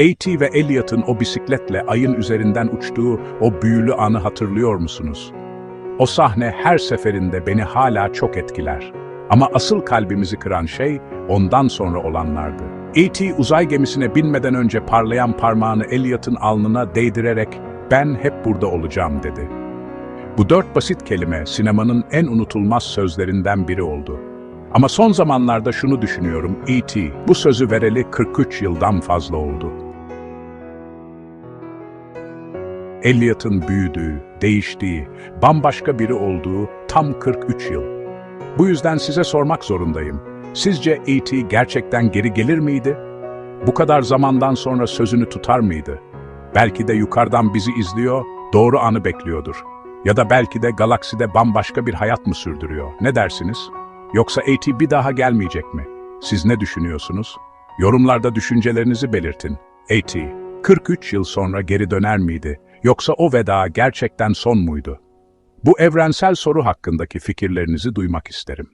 A.T. ve Elliot'ın o bisikletle ayın üzerinden uçtuğu o büyülü anı hatırlıyor musunuz? O sahne her seferinde beni hala çok etkiler. Ama asıl kalbimizi kıran şey ondan sonra olanlardı. E.T. uzay gemisine binmeden önce parlayan parmağını Elliot'ın alnına değdirerek ben hep burada olacağım dedi. Bu dört basit kelime sinemanın en unutulmaz sözlerinden biri oldu. Ama son zamanlarda şunu düşünüyorum, E.T. bu sözü vereli 43 yıldan fazla oldu. Elliot'ın büyüdüğü, değiştiği, bambaşka biri olduğu tam 43 yıl. Bu yüzden size sormak zorundayım. Sizce E.T. gerçekten geri gelir miydi? Bu kadar zamandan sonra sözünü tutar mıydı? Belki de yukarıdan bizi izliyor, doğru anı bekliyordur. Ya da belki de galakside bambaşka bir hayat mı sürdürüyor? Ne dersiniz? Yoksa A.T. bir daha gelmeyecek mi? Siz ne düşünüyorsunuz? Yorumlarda düşüncelerinizi belirtin. A.T. 43 yıl sonra geri döner miydi? Yoksa o veda gerçekten son muydu? Bu evrensel soru hakkındaki fikirlerinizi duymak isterim.